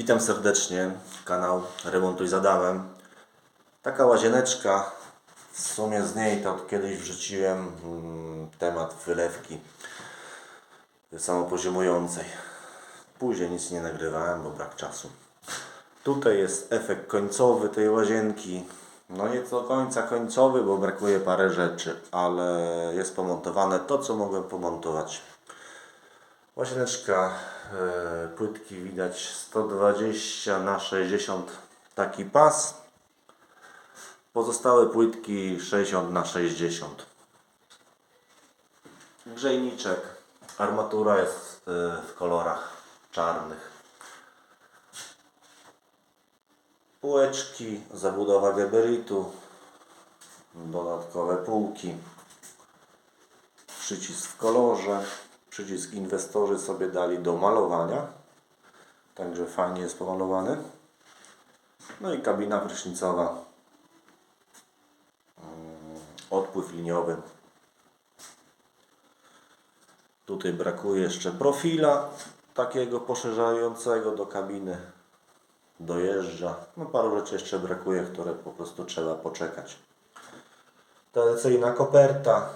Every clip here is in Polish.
Witam serdecznie, kanał Remontuj z. Taka łazieneczka, w sumie z niej to kiedyś wrzuciłem mm, temat wylewki samopoziomującej. Później nic nie nagrywałem, bo brak czasu. Tutaj jest efekt końcowy tej łazienki. No nie do końca końcowy, bo brakuje parę rzeczy, ale jest pomontowane to, co mogłem pomontować. Łazieneczka, płytki widać 120 na 60 taki pas. Pozostałe płytki 60 na 60. Grzejniczek, armatura jest e, w kolorach czarnych. Półeczki, zabudowa geberitu, dodatkowe półki, przycisk w kolorze, przycisk inwestorzy sobie dali do malowania, także fajnie jest pomalowany. No i kabina prysznicowa, Mm, odpływ liniowy. Tutaj brakuje jeszcze profila takiego poszerzającego do kabiny. Dojeżdża. No paru rzeczy jeszcze brakuje, które po prostu trzeba poczekać. Tradycyjna koperta.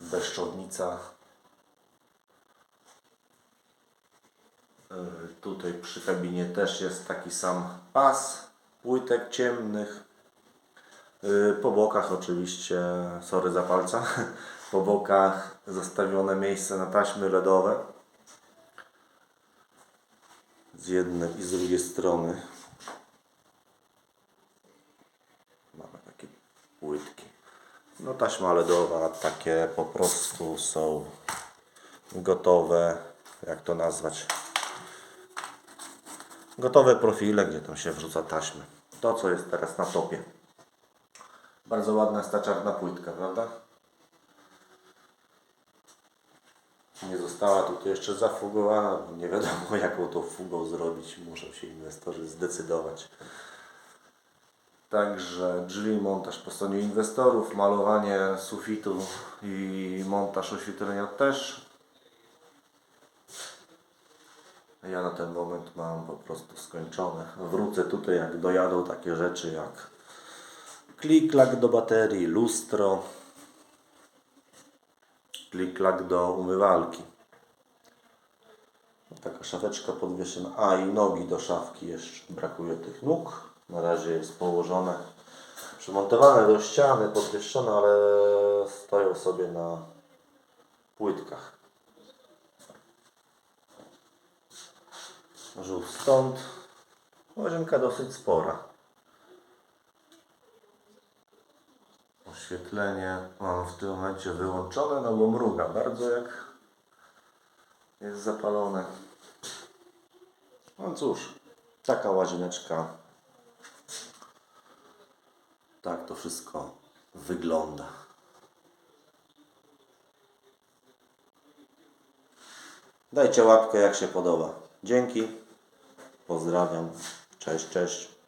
Deszczownica. Yy, Tutaj przy kabinie też jest taki sam pas płytek ciemnych. Yy, Po bokach oczywiście, sorry za palca, po bokach zostawione miejsce na taśmy LEDowe z jednej i z drugiej strony mamy takie płytki. No taśma LEDowa, takie po prostu są gotowe, jak to nazwać, gotowe profile, gdzie tam się wrzuca taśmy. To co jest teraz na topie. Bardzo ładna jest ta czarna płytka, prawda? Nie została tutaj jeszcze zafugowana, nie wiadomo jaką tą fugą zrobić. Muszą się inwestorzy zdecydować. Także drzwi, montaż po stronie inwestorów, malowanie sufitu i montaż oświetlenia też. Ja na ten moment mam po prostu skończone. Wrócę tutaj jak dojadą takie rzeczy jak kliklak do baterii, lustro, kliklak do umywalki. Taka szafeczka podwieszona. A i nogi do szafki jeszcze brakuje tych nóg. Na razie jest położone, przymontowane do ściany, podwieszone, ale stoją sobie na płytkach. Żółw stąd. Łazienka dosyć spora. Oświetlenie mam w tym momencie wyłączone, no bo mruga bardzo jak jest zapalone. No cóż, taka łazieneczka. Tak to wszystko wygląda. Dajcie łapkę jak się podoba. Dzięki. Pozdrawiam. Cześć, cześć.